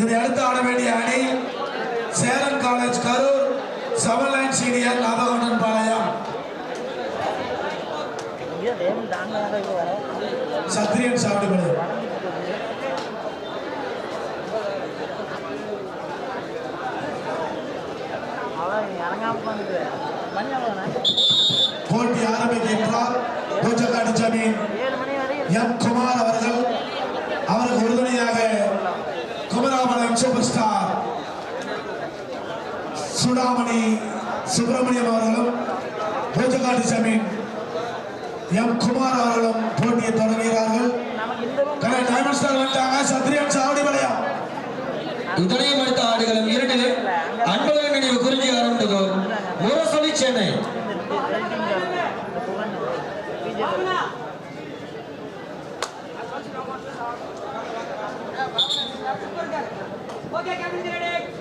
இதை அடுத்து ஆட வேண்டிய அணி Salem college Karur seven line senior Nathagoundan Palayam. Sathriyan Savadipalayam போட்டி ஆரம்பிக்கின்றார் பூஜக்காடு ஜமீன் எம் குமார் அவர்கள். அவருக்கு உறுதுணையாக குமராபாளையம் சூப்பர் ஸ்டார் சுடாமணி சுப்பிரமணியம் அவர்களும் பூஜக்காடு ஜமீன் எம் குமார் அவர்களும் போட்டியை தொடங்குகிறார்கள். டைமண்ட் ஸ்டார் வந்துட்டாங்க. சத்திரியன் சாவடி வளையம் இதனையும் அடுத்த ஆடுகளும் இரண்டிலே அன்பழகன் நினைவு குறிஞ்சி ஆரம்பித்ததோ Murasoli Chennai. Okay, Captain Ready.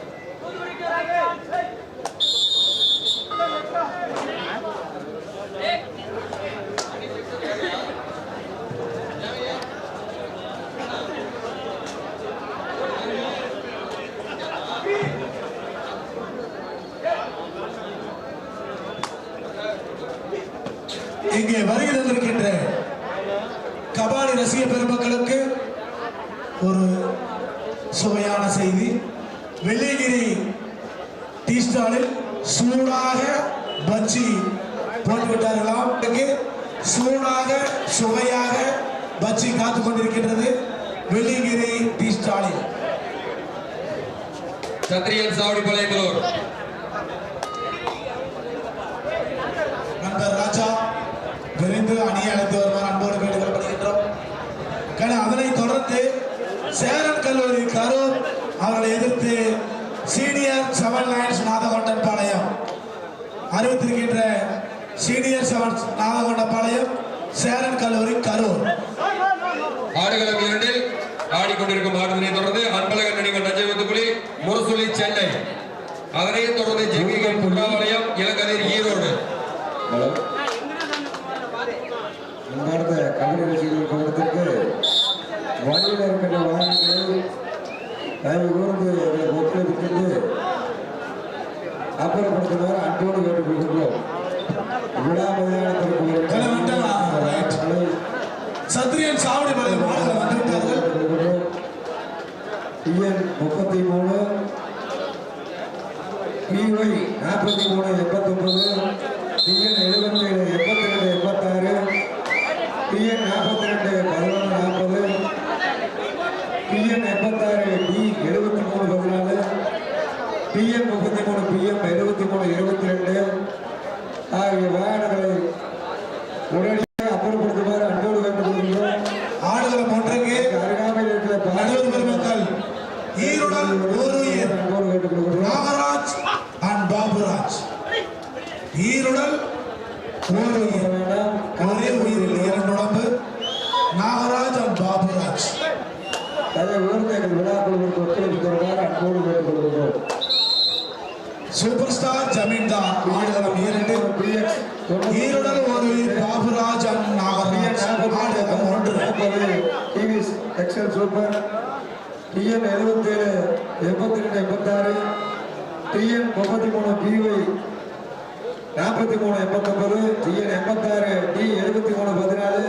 இங்கே வருகை தந்திருக்கின்ற கபாடி ரசிக பெருமக்களுக்கு ஒரு வெள்ளியங்கிரி டீ ஸ்டாலில் சூடாக பஜ்ஜி போட்டு விட்டார்களாம் இங்கே சூடாக சுவையாக பஜ்ஜி காத்து கொண்டிருக்கின்றது வெள்ளியங்கிரி டீ ஸ்டாலில். சத்திரியன் சாவடி பழையங்களூர் நண்பர் ராஜா விரைந்து அணியை அழைத்து வருமாறு அன்போடு கேட்டுக்கொள்ளப்படுகின்றோம். கண அதனைத் தொடர்ந்து சேரன் கல்லூரி கரூர் அவர்களை எதிர்த்து senior seven lines Nathagondan Palayam. அறிவித்திருக்கின்ற senior seven Nathagondan Palayam Cheran கல்லூரி கரூர். ஆடுகளம் இரண்டில் ஆடிக்கொண்டிருக்கும் ஆட்டத்தினை தொடர்ந்து அன்பழகன் நினைவு நஞ்சவத்துக்குழி முரசொலி சென்னை. அதனைத் தொடர்ந்து ஜெகிகள் புல்லாவளையம் இளங்கதிர் ஈரோடு. அன்பார்ந்த கபடி ரசிகர்கள் கவனத்திற்கு வழியில் இருக்கின்ற வாகனங்களை தயவு கூர்ந்து ஒத்துழைப்பிட்டு அப்புறப்படுத்துமாறு அன்போடு கேட்டுக்கொள்கின்றோம் விழா? Right. சத்திரியன் சாவடி டிஎன் முப்பத்தி மூணு பிஒய் நாற்பத்தி மூணு எண்பத்தொன்பது டிஎன் எழுபத்தி ஏழு எண்பத்தி ரெண்டு எண்பத்தாறு டிஎன் நாற்பத்தி ரெண்டு பதினொன்று நாற்பது டிஎன் எண்பத்தாறு பதினாலு டிஎன் முப்பத்தி மூணு பிஎம் எழுபத்தி மூணு இருபத்தி ரெண்டு. ஆகிய வாகனங்களை உடனடியாக அப்புறப்படுத்துமாறு அன்போடு வேண்டுகொள்கிறோம் ஆடுகளம் ஒன்றுக்கு அருகாமையில் இருக்கிற நடுவர் பெருமக்கள் சூப்பர் டிஎன் எழுபத்தேழு எண்பத்தி ரெண்டு எண்பத்தாறு. டிஎன் முப்பத்தி மூணு பிஒய் நாற்பத்தி மூணு எண்பத்தொன்பது. டிஎன் எண்பத்தாறு டி எழுபத்தி மூணு பதினாலு.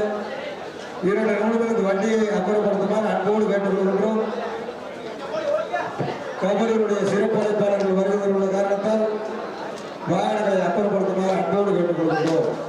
இரண்டு நிமிடங்களுக்கு வண்டியை அப்புறப்படுத்துமாறு அன்போடு கேட்டுக்கொள்கின்றோம் கபடியுடைய சிறப்பு அழைப்பாளர்கள் வருவதில் உள்ள காரணத்தால் வாகனங்களை அப்புறப்படுத்துமாறு அன்போடு கேட்டுக்கொள்கின்றோம்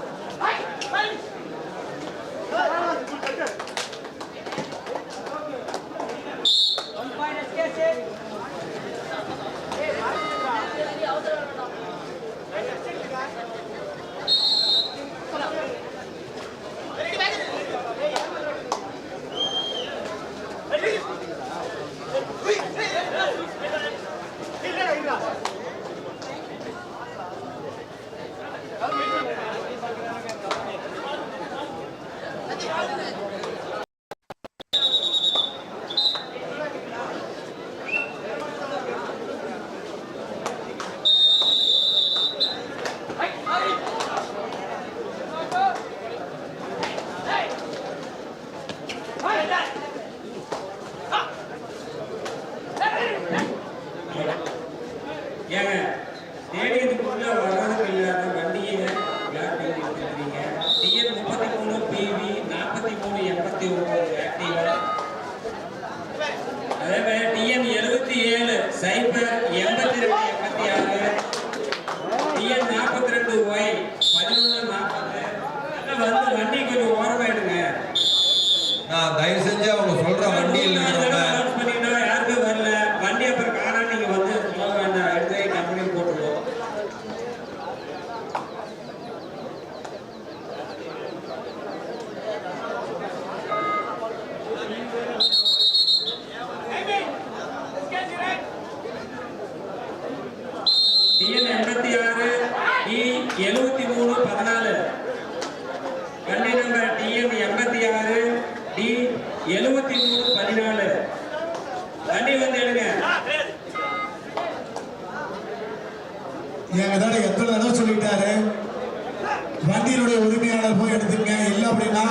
வண்டியினுடைய உரிமையாளர் போய் எடுத்துங்க இல்ல அப்படின்னா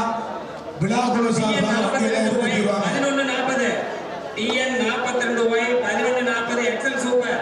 விழா குழு சார்பாக வண்டியில எடுத்துருவாங்க பதினொன்னு நாற்பது. டிஎன் நாற்பத்தி ரெண்டு பதினொன்று நாற்பது எக்ஸல் சூப்பர்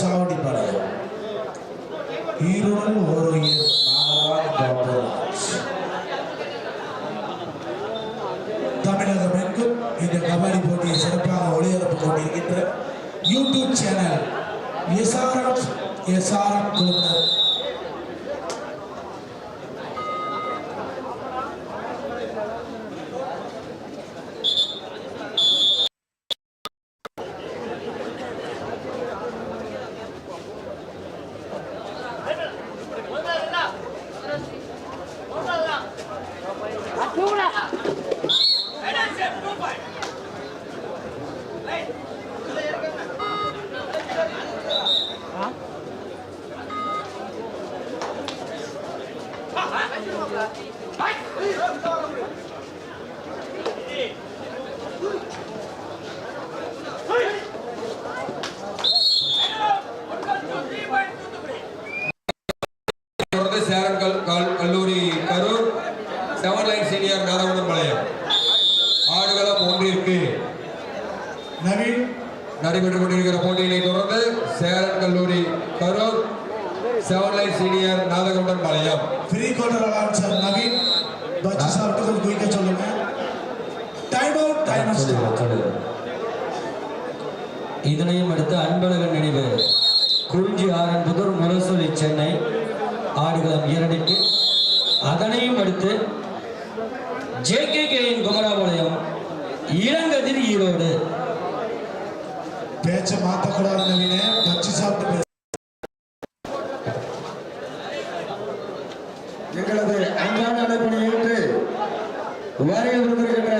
সামাউডি পাড়া பகுதிற்கு நவீன் நடைபெற்றுக் கொண்டிருக்கிற போட்டிகளை தொடர்ந்து சேரன் கல்லூரி Karur seven senior Nathagoundan Palayam. Three quarter அலான் sir Naveen. பச்சு சாப்பிட்டு கொஞ்சம் குயிக்க சொல்லுங்க. டைம் அவுட் டைம் இதனையும் அடுத்து அன்பழகன் நினைவு. குறிஞ்சி ஆரம்புதூர் முரசொலி சென்னை. ஆடுகளம் இரண்டுக்கு அதனையும் அடுத்து ஜே கே ஜேகேகேயின் குமராபாளையம். இளங்கதிர் ஈரோடு பேச்ச மாத்தக்கூடாது நவீனே. பச்சு சாப்பிட்டு பேசு. எங்களது அன்பான அழைப்பினை ஏற்று வருகை வந்திருக்கின்ற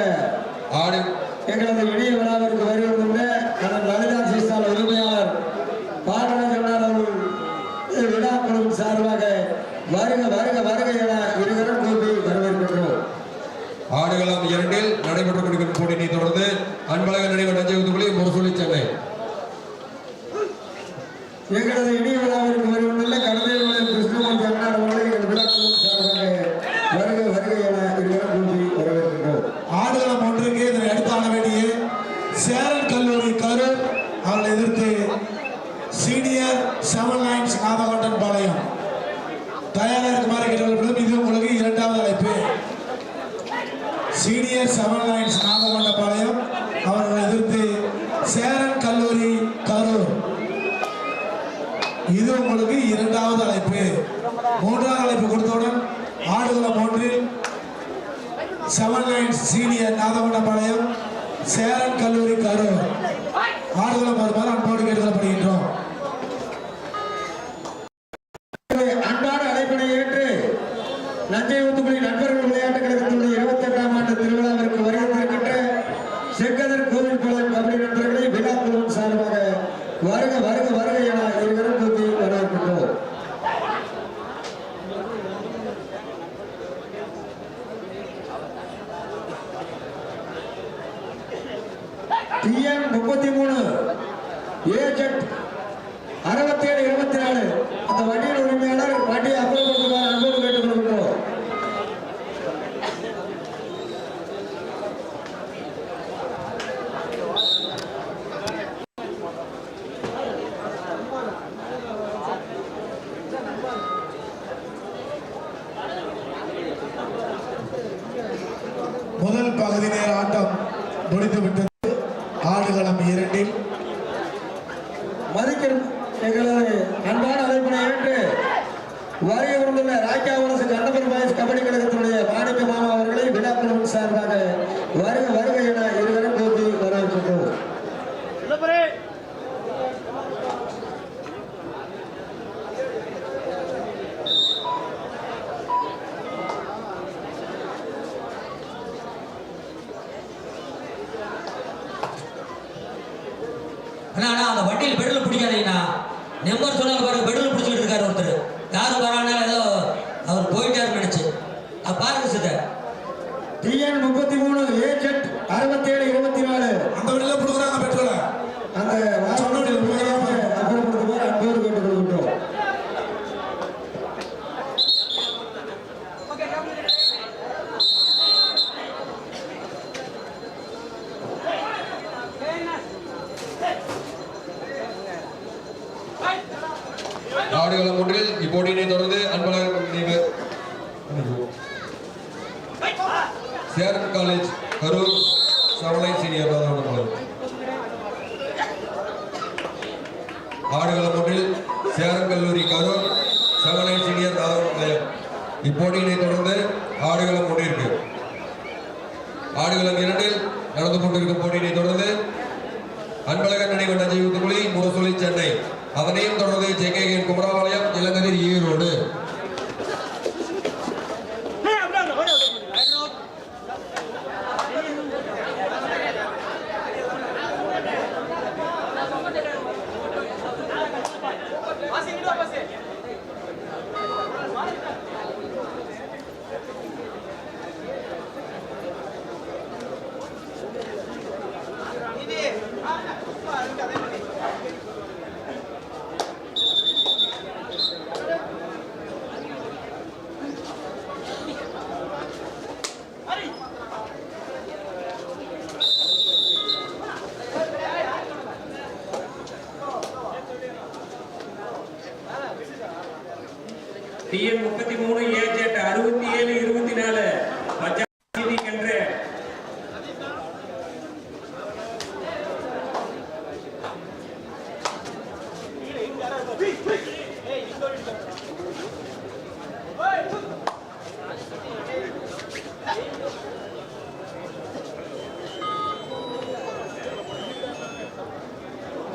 ஆடு. எங்களது இணைய விழாவிற்கு வருகை வந்துள்ள அதன் லலிதா சீசால் உரிமையாளர் பாடல சொன்னார் அவர்கள் விழா குழுவின் சார்பாக வருக வருக வருக என இருவரும் கூப்பி வரவேற்கின்றோம் ஆடுகளம் இரண்டில் நடைபெற்றுக் கொண்டிருக்கும் போட்டியை தொடர்ந்து அன்பழகன் நினைவு நஞ்சகுத்துக்குழி முரசொலி சென்னை எங்களது இணைய விழாவிற்கு வருவதில்ல கடமையுள்ள கிருஷ்ணமூர்த்தி அண்ணார் அவர்களை எங்கள் விழா குழுவின் சார்பாக வருக வருக என இருவரும் கூப்பி வரவேற்கின்றோம் ஆடுகளம் ஒன்றுக்கு இதனை அடுத்து ஆட வேண்டிய சேரன் கல்லூரி கரூர் அவர்களை எதிர்த்து senior seven lines Nathagondan Palayam தயாராக இருக்குமாறு கேட்டுக்கொள்ளப்படும் இது உங்களுக்கு இரண்டாவது அழைப்பு senior seven lines Nathagonda Palayam அவர்களை எதிர்த்து சேரன் கல்லூரி கரூர். இது உங்களுக்கு இரண்டாவது அழைப்பு. மூன்றாவது அழைப்பு கொடுத்தவுடன் ஆடுகளம் ஒன்றில் seven nine senior Nathamandapalayam Cheran கல்லூரி கரூர். ஆடுகளம் வருமாறு அன்போடு ఏ జట్ బిడ్డలు పుడిగాడైనా నెంబర్ చూడాలి ஆடுகளம் ஒன்றில் இப்போட்டியினை தொடர்ந்து அன்பழகன் நினைவு Cheran college Karur seven senior Nathagoundan ஆடுகளம் ஒன்றில் சேரன் கல்லூரி கரூர் செவன் சீனியர் நாதகவுண்டன் பாளையம் இப்போட்டியினை தொடர்ந்து ஆடுகளம் ஒன்றிற்கு. ஆடுகளம் இரண்டில் நடந்து கொண்டிருக்கும் போட்டியினை தொடர்ந்து அன்பழகன் நினைவு நஞ்சை ஊத்துக்குழி முரசொலி சென்னை. அதனையும் தொடர்ந்து J K Kumarapalayam Erode Passa. TN முப்பத்தி மூணு ஏஜெட் அறுபத்தி ஏழு இருபத்தி நாலு. என்ற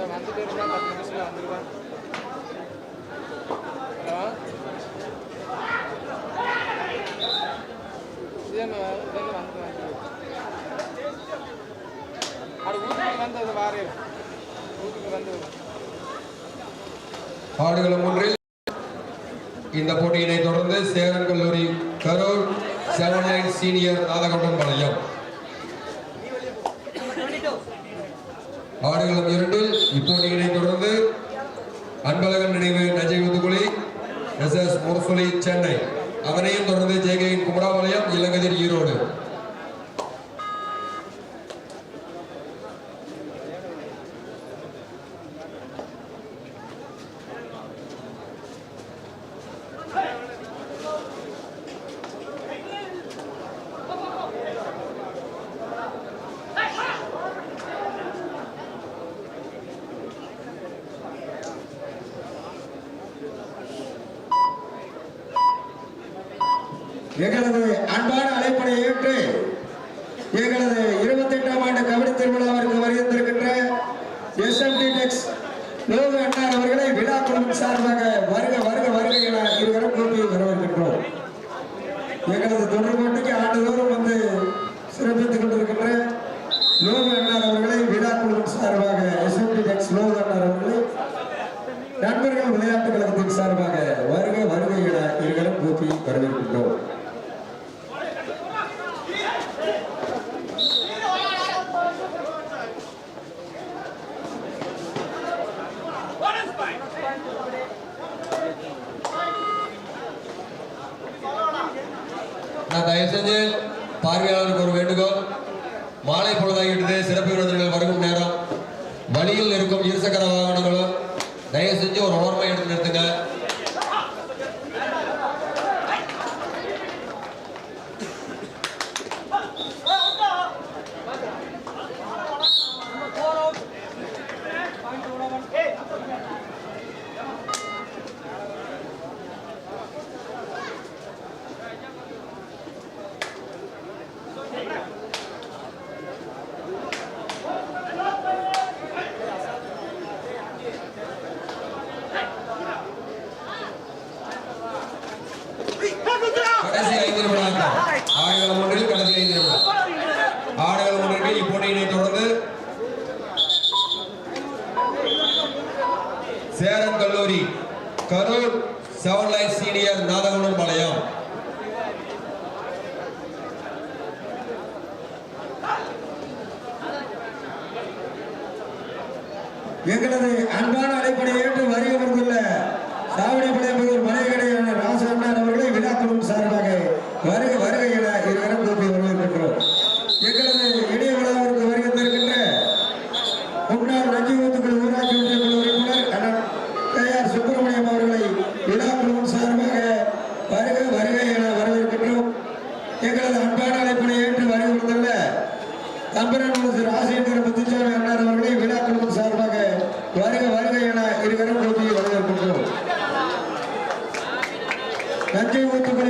வந்துட்டு இருந்தா பத்து நிமிஷத்துல வந்துருவான் ஆடுகளம் ஒன்றில் இந்த போட்டியினை தொடர்ந்து சேரன் கல்லூரி Karur seven nine senior Nathagoundan Palayam. ஆடுகளம் இரண்டில் இப்போட்டியினை தொடர்ந்து அன்பழகன் நினைவு நஜய் உதுகுலி எஸ் எஸ் முரசொலி சென்னை. அதனையும் தொடர்ந்து ஜேகேயின் குமராபாளையம் இளங்கதிர் ஈரோடு. கல்லூர் பாளையம். எங்களது அன்பான அழைப்படையே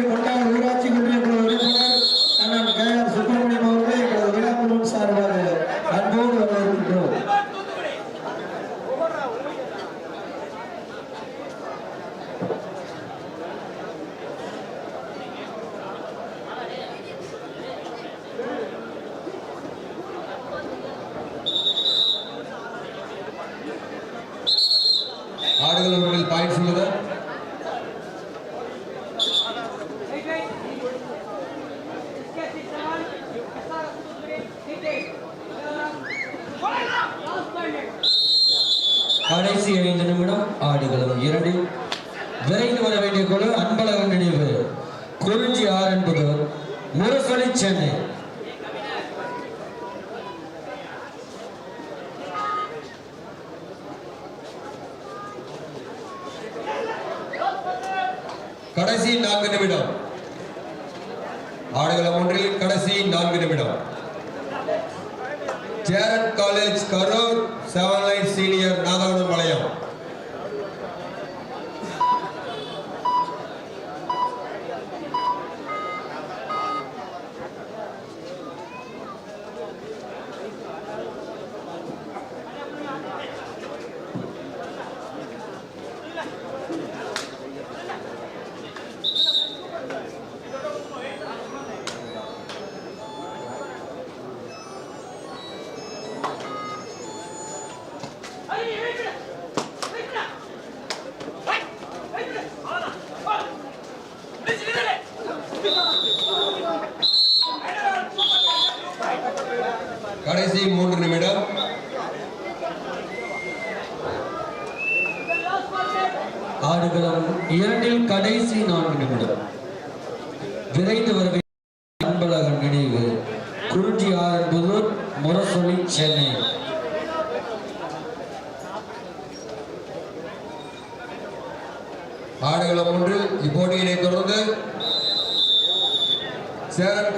கொண்டாடுகிறோம் ஆர் என்பதூர் முரசொலி சென்னை கடைசி நான்கு நிமிடம். ஆடுகளம் ஒன்றில் கடைசி நான்கு நிமிடம். ஜேரட் காலேஜ் கரோ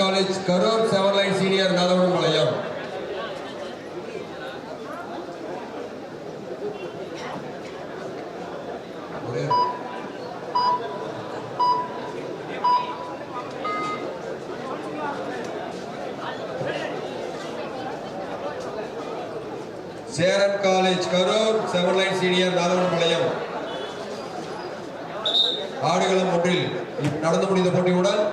college Karur seven line senior Nathavan Palayam Cheran college Karur seven line senior Nathavan Palayam ஆடுகளம் ஒன்றில் நடந்து முடிந்த போட்டியுடன்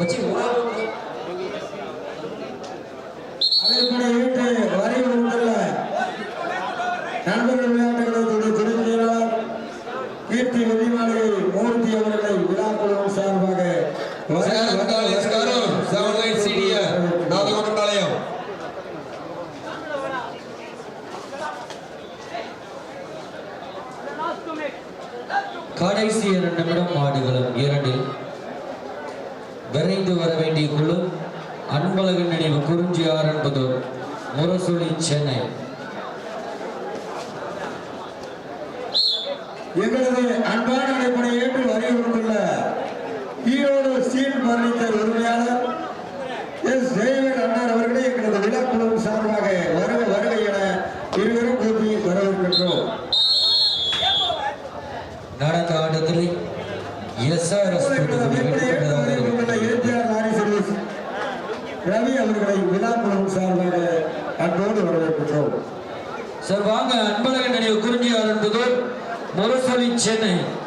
我进屋了。છે નહીં.